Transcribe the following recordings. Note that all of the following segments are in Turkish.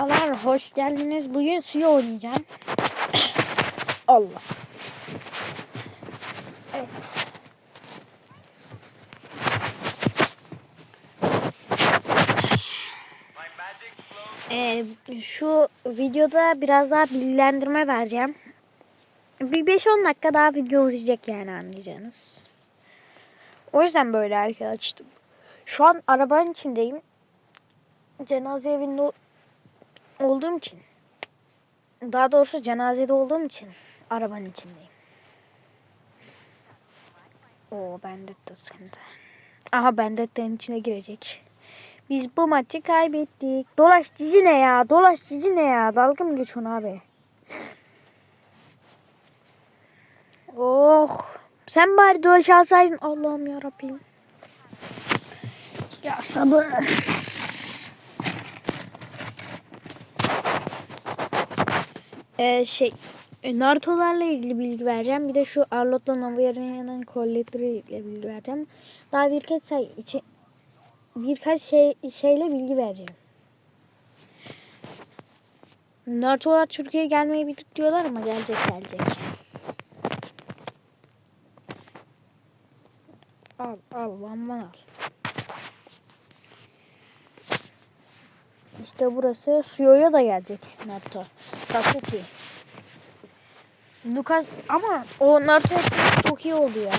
Merhabalar, hoş geldiniz. Bugün suya oynayacağım. Allah. Evet. Ee, şu videoda biraz daha bilgilendirme vereceğim. Bir 5-10 dakika daha video uzayacak yani anlayacağınız. O yüzden böyle erken açtım. Şu an arabanın içindeyim. Cenaze evinde olduğum için. Daha doğrusu cenazede olduğum için arabanın içindeyim. Oo Bandetta sıkıntı. Aha Bandetta'nın içine girecek. Biz bu maçı kaybettik. Dolaş cici ne ya? Dolaş cici ne ya? Dalga mı geçiyorsun abi? Oh. Sen bari dolaş alsaydın. Allah'ım ya Rabbim. Ya sabır. Ee, şey e, Naruto'larla ilgili bilgi vereceğim. Bir de şu Arlot'la Navigarya'nın kolletleri ile bilgi vereceğim. Daha birkaç şey için birkaç şey şeyle bilgi vereceğim. Naruto'lar Türkiye'ye gelmeyi bitir diyorlar ama gelecek gelecek. Al al van al. İşte burası Suyo'ya da gelecek Naruto. Sasuke. Lucas ama o Naruto çok iyi oldu ya.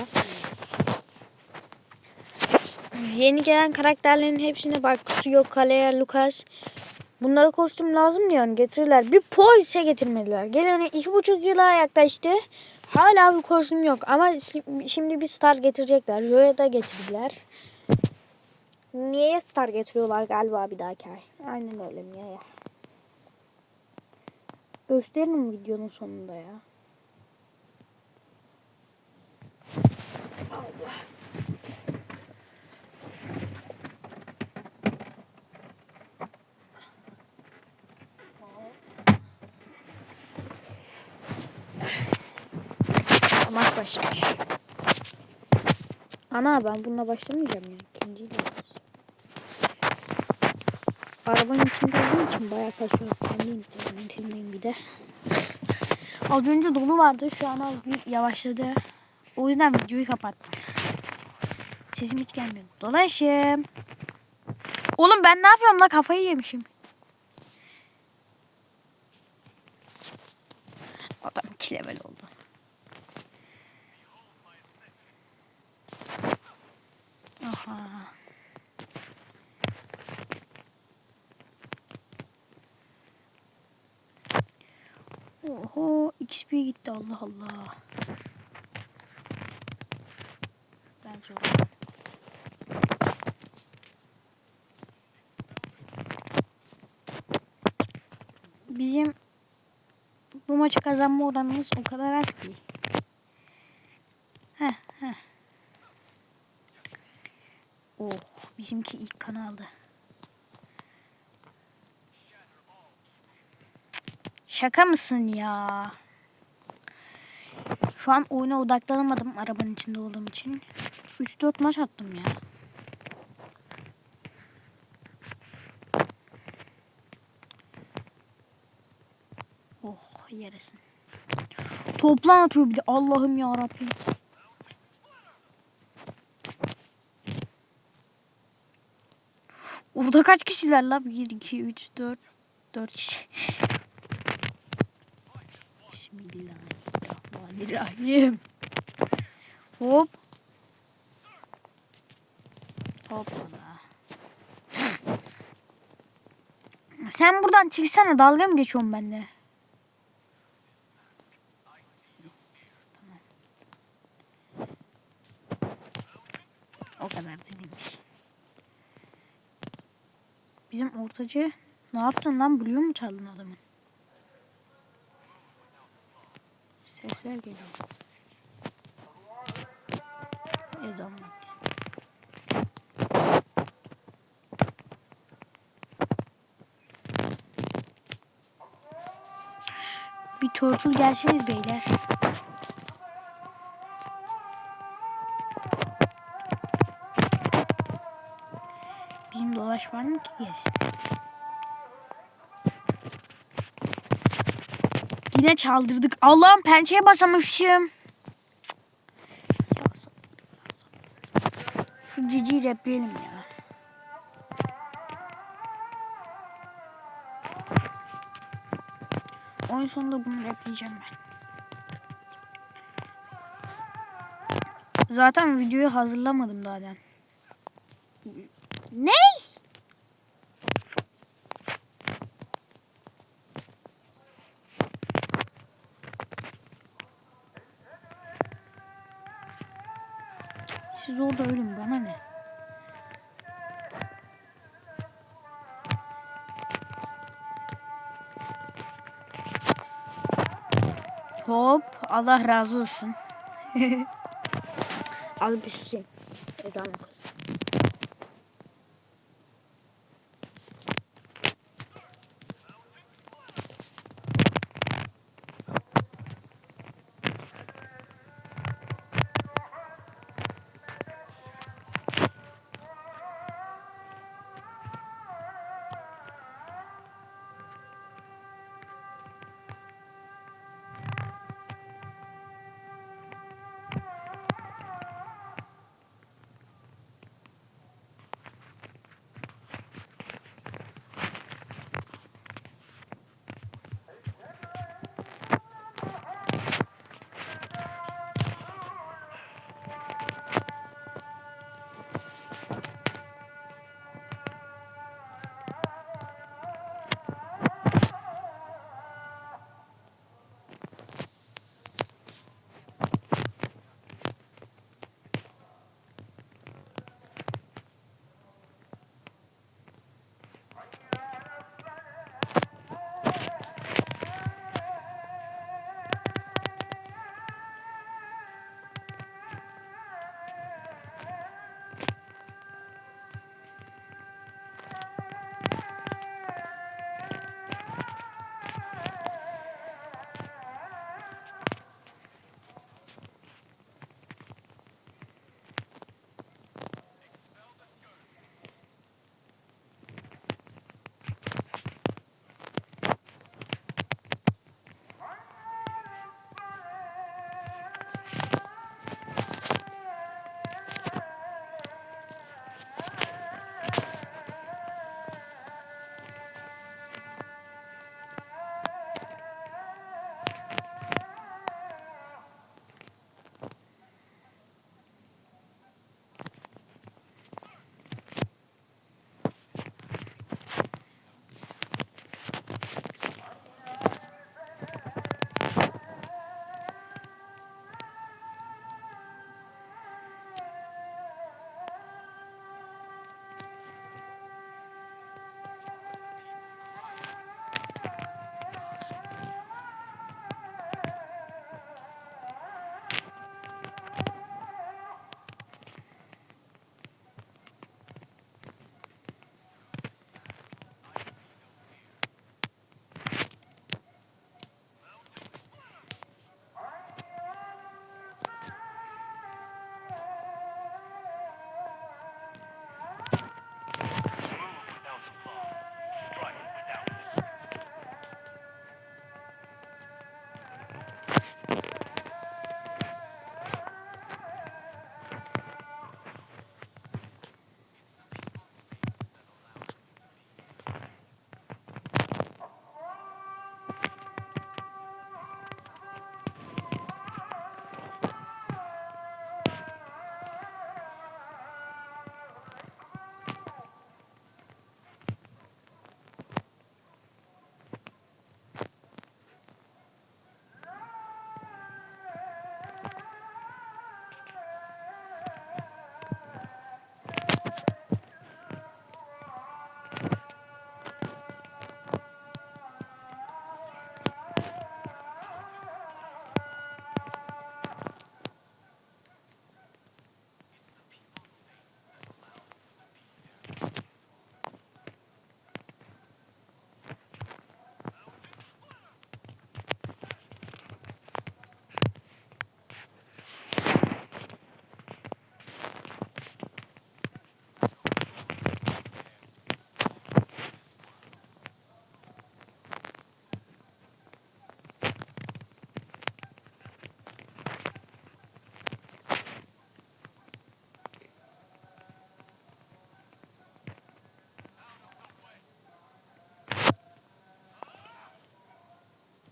Yeni gelen karakterlerin hepsine bak. Suyo, Kalea, Lucas. Bunlara kostüm lazım diyor. Getirirler. Bir po ise getirmediler. Gelene iki buçuk yıla yaklaştı. Hala bir kostüm yok. Ama şi- şimdi bir star getirecekler. Joya da getirdiler. Niye star getiriyorlar galiba bir dahaki ay. Aynen öyle niye ya. Gösteririm videonun sonunda ya. Maç başlamış. Ana ben bununla başlamayacağım ya. Arabanın içinde olduğum için bayağı kasıyor. Kendi internetimdeyim bir de. Az önce dolu vardı. Şu an az bir yavaşladı. O yüzden videoyu kapattım. Sesim hiç gelmiyor. Dolaşım. Oğlum ben ne yapıyorum la kafayı yemişim. Adam 2 level oldu. Aha. Oho XP gitti Allah Allah. Ben zor. Bizim bu maçı kazanma oranımız o kadar az ki. Heh heh. Oh bizimki ilk kan aldı. Şaka mısın ya? Şu an oyuna odaklanamadım arabanın içinde olduğum için. 3-4 maç attım ya. Oh yeresin. Toplan atıyor bir de Allah'ım ya Rabbim. Orada kaç kişiler la? 1, 2, 3, 4, 4 kişi. Bismillahirrahmanirrahim. Hop. Hoppala. Sen buradan çıksana dalga mı geçiyorsun benimle? O kadar değilmiş. Bizim ortacı ne yaptın lan? Blue mu çaldın adamın? Sesler geliyor. Ezan. Bir turtle gelseniz beyler. Bizim dolaş var mı ki gelsin? Yine çaldırdık. Allah'ım pençeye basamışım. Şu ciciyi repleyelim ya. Oyun sonunda bunu repleyeceğim ben. Zaten videoyu hazırlamadım daha. Ne? Siz orada ölün bana ne? Hop Allah razı olsun. Alıp bir susayım. Ezan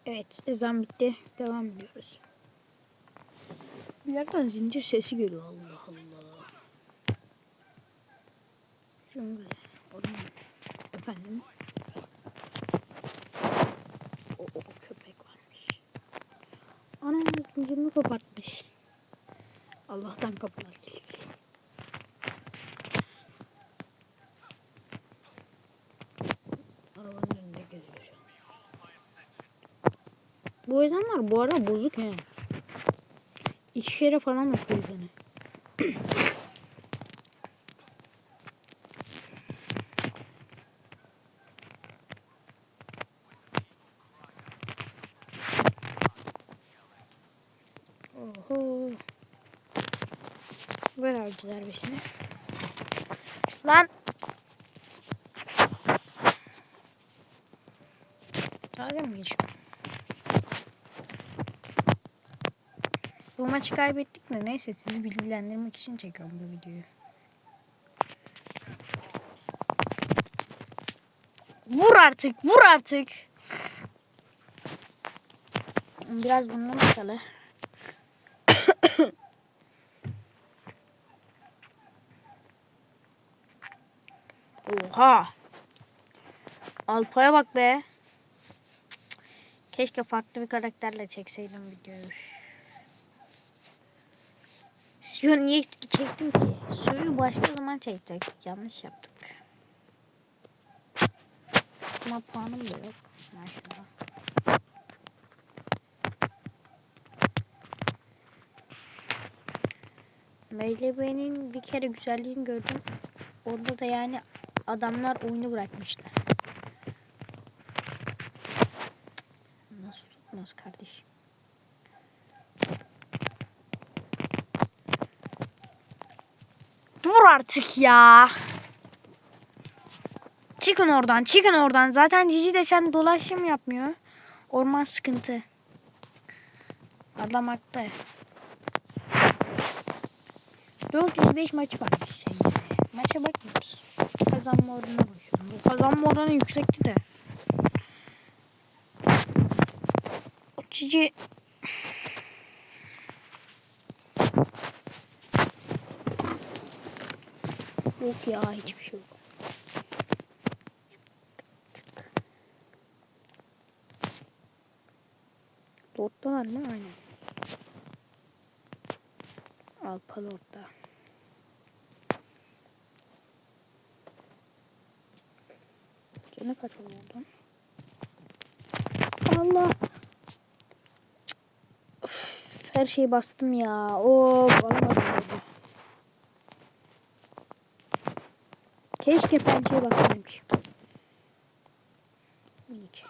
Evet ezan bitti. Devam ediyoruz. Bir yerden zincir sesi geliyor Allah Allah. Şöyle. Orman. Efendim. O, o köpek varmış. Ana zincirini kopartmış. Allah'tan kapılar kilitli. Arabanın önünde geziyor şu an. Bu ezanlar bu arada bozuk he. İki kere falan okuyor ezanı. Oho. Ver avcı darbesini. Lan Dalga mı geçiyor? bu maçı kaybettik mi? Neyse sizi bilgilendirmek için çekiyorum bu videoyu. Vur artık, vur artık. Biraz bundan bakalım. Oha. Alpa'ya bak be. Keşke farklı bir karakterle çekseydim videoyu. Suyu niye çektim ki? Suyu başka zaman çekecektik. Yanlış yaptık. Ama puanım da yok. Maşallah. MLB'nin bir kere güzelliğini gördüm. Orada da yani adamlar oyunu bırakmışlar. Nasıl tutmaz kardeşim? Vur artık ya. Çıkın oradan, çıkın oradan. Zaten Cici de sen dolaşım yapmıyor. Orman sıkıntı. Adam haklı. 405 maçı varmış şeyde. Maça bakmıyoruz. Kazanma oranına bakıyorum. Bu kazanma oranı yüksekti de. Cici Yok ya hiçbir şey yok. Lord'dalar mı? Aynen. Alpa Lord'da. Canı kaç oldu? Allah. Üf, her şeyi bastım ya. Of alamadım Keşke pençeye bassaymışım. Minik.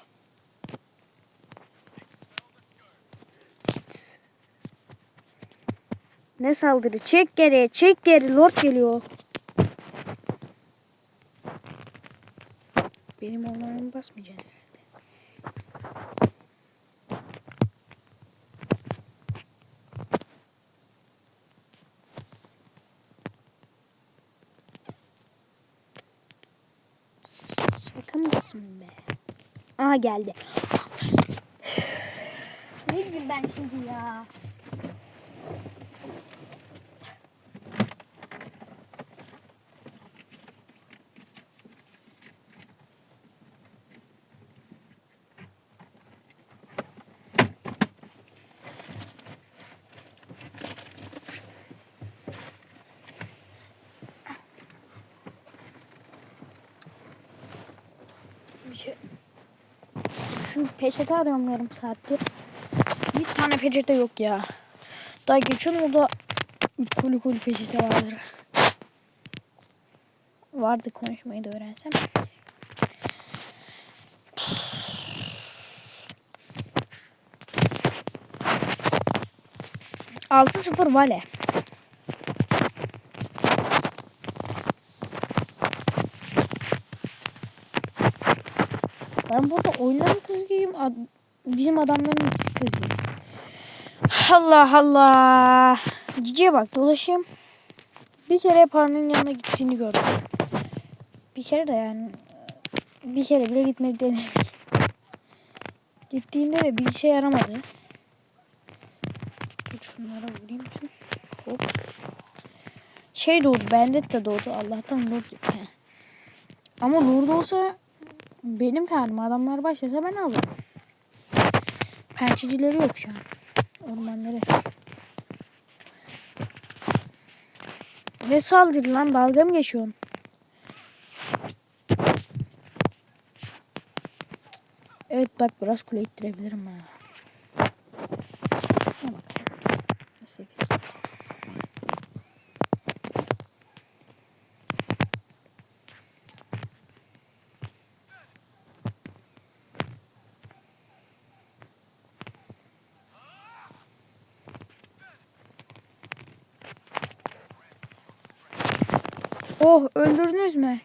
Ne saldırı? Çek geri, çek geri. Lord geliyor. Benim onlarımı basmayacaksın Mısın be? Aha geldi. ne diyeyim ben şimdi ya? Peçete arıyorum yarım saattir. Bir tane peçete yok ya. Daha geçen oda üç koli koli peçete vardır. Vardı konuşmayı da öğrensem. Altı sıfır vale. Ben burada oyunların kızıyım. ad- Bizim adamların kızıyım. Allah Allah. Ciciye bak dolaşayım. Bir kere Parna'nın yanına gittiğini gördüm. Bir kere de yani bir kere bile gitmedi denemiş. Gittiğinde de bir işe yaramadı. Dur şunlara vurayım. Hop. Şey doğdu. Bandit de doğdu. Allah'tan. He. Ama Lord olsa benim karnım. Adamlar başlasa ben alırım. Pençecileri yok şu an. Ormanları. Ne saldırı lan? Dalga mı geçiyorsun? Evet bak biraz kule ittirebilirim ha. Şuna. Oh öldürdünüz mü?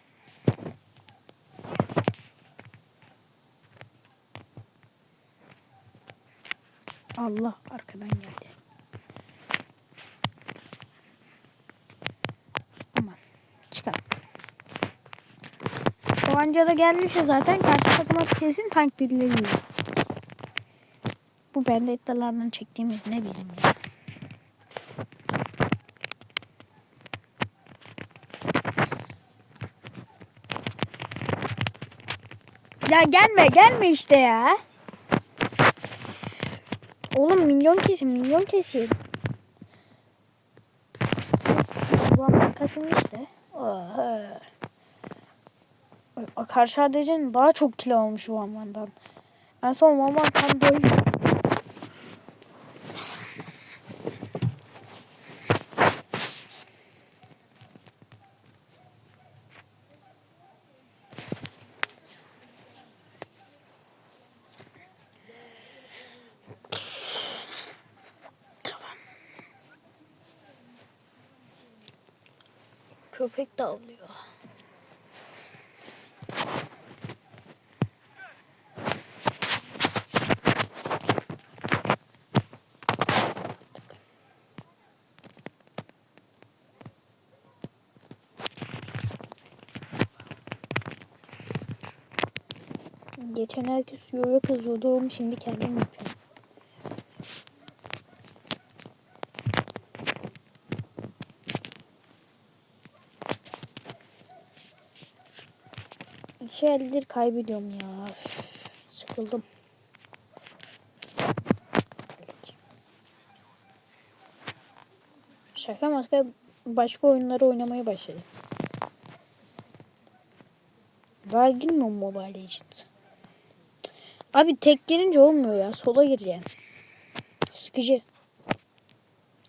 Allah arkadan geldi. Aman çıkar. O anca da geldiyse zaten karşı takıma kesin tank birileri. Bu bendettalardan çektiğimiz ne bizim ya. Gelme gelme işte ya. Oğlum milyon kesin milyon kesin. Bu an kasılmış da. Oha. Ay, Karşı ADC'nin daha çok kilo almış Vanvan'dan. En son Vanvan tam böyle. Köpek de avlıyor. Geçen herkes yoyo kızıyordu oğlum şimdi kendim yapıyorum. İki eldir kaybediyorum ya. Sıkıldım. Şaka maska başka oyunları oynamaya başladım. Daha girmiyorum Mobile Legends. Abi tek girince olmuyor ya. Sola gireceğim. Sıkıcı.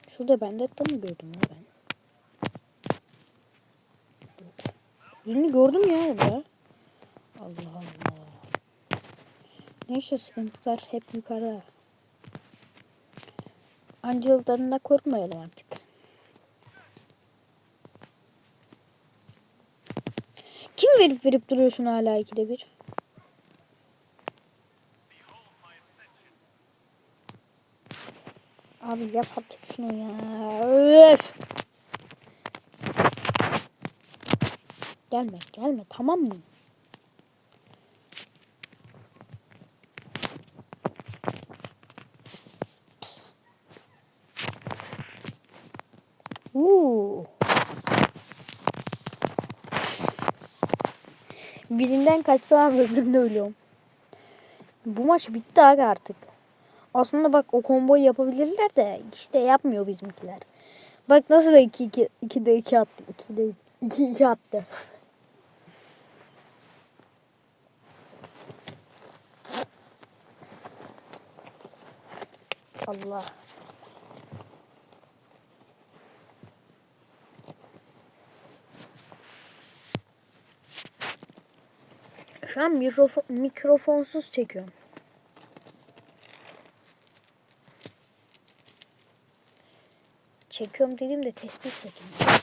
Şurada Bendetta'mı mı gördüm ya ben? Birini gördüm ya orada. Allah Allah. Neyse sıkıntılar hep yukarıda. Angel'dan da korkmayalım artık. Kim verip verip duruyorsun hala ikide bir? Abi yap artık şunu ya. Öf. Gelme gelme tamam mı? Birinden kaçsam öbüründe ölüyorum. Bu maç bitti abi artık. Aslında bak o komboyu yapabilirler de işte yapmıyor bizimkiler. Bak nasıl da 2 2 2'de 2 attı. 2'de 2 2 attı. Allah. Şu an mikrofon, mikrofonsuz çekiyorum. Çekiyorum dedim de tespih çekiyorum.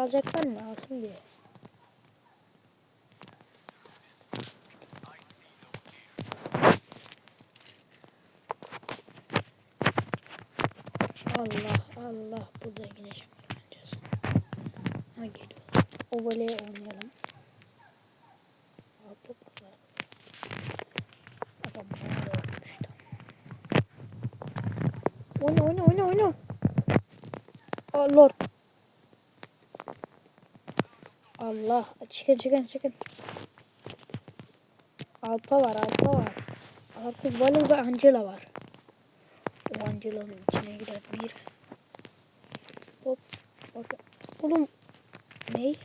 Alacaklar mı? Alsın diye. Allah Allah burada yine şakalanacağız. Ha geliyor. O voley oynayalım. Hop, hop. Adam bana ölmüş tam. Oyna oyna oyna oyna. Aa, Lord. Allah. Çıkın çıkın çıkın. Alpa var Alpa var. Artık Valor ve Angela var. O Angela'nın içine girer bir. Hop. Bak. Oğlum. Ney?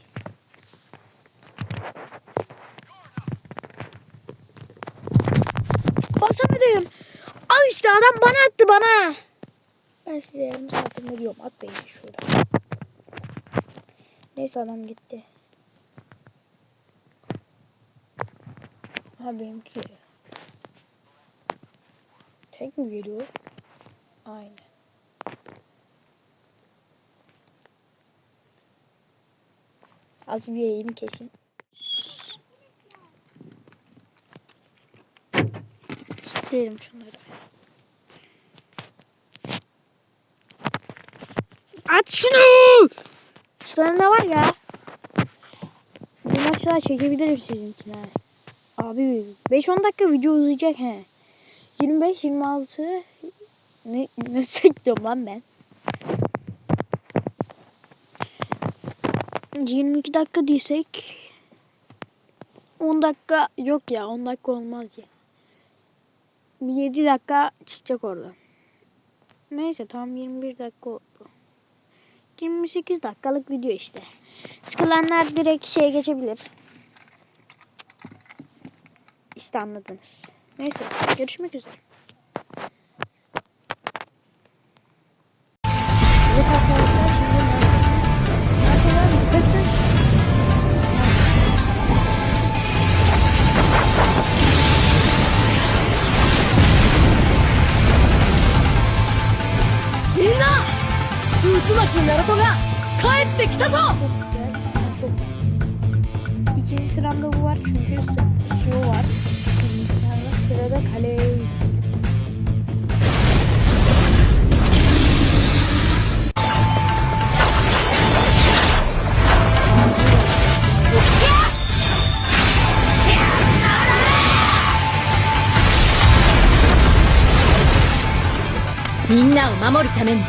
Basamadım. Al işte adam bana attı bana. Ben size yarım saatim veriyorum. Atmayın şurada. Neyse adam gitti. Ha benimki. Tek mi geliyor? Aynen. Az bir yayını keseyim. Derim şunları. At şunu! Şurada ne var ya? Bu maçlar çekebilirim sizin için ha. Abi 5-10 dakika video uzayacak he. 25 26 ne nasıl çekiyorum lan ben? 22 dakika diysek 10 dakika yok ya 10 dakika olmaz ya. Bir 7 dakika çıkacak orada. Neyse tam 21 dakika oldu. 28 dakikalık video işte. Sıkılanlar direkt şeye geçebilir. İşte anladınız. Neyse görüşmek üzere. みんなを守るために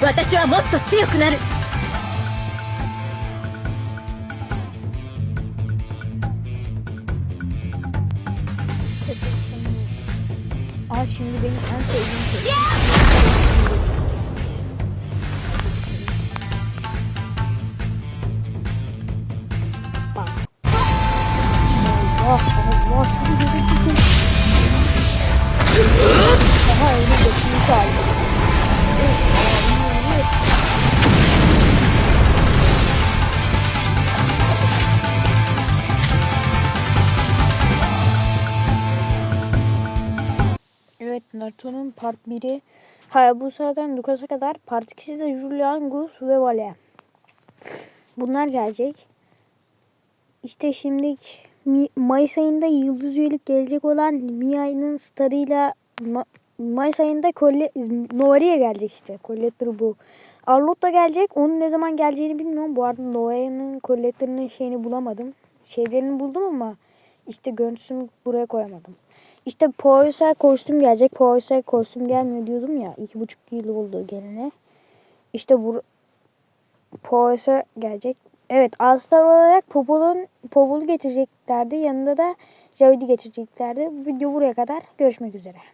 私はもっと強くなる YEAH! Evet Naruto'nun part 1'i Hayabusa'dan Lucas'a kadar part 2'si de Julian, Gus ve Vale. Bunlar gelecek. İşte şimdi Mayıs ayında Yıldız Üyelik gelecek olan Mia'nın starıyla Ma- Mayıs ayında Colle Noari'ye gelecek işte. Collector bu. Arlott da gelecek. Onun ne zaman geleceğini bilmiyorum. Bu arada Noari'nin Collector'ının şeyini bulamadım. Şeylerini buldum ama işte görüntüsünü buraya koyamadım. İşte Poisel kostüm gelecek. Poisel kostüm gelmiyor diyordum ya. iki buçuk yıl oldu gelene. İşte bu Poisel gelecek. Evet All-Star olarak Popol'un Popol'u getireceklerdi. Yanında da Javid'i getireceklerdi. Video buraya kadar. Görüşmek üzere.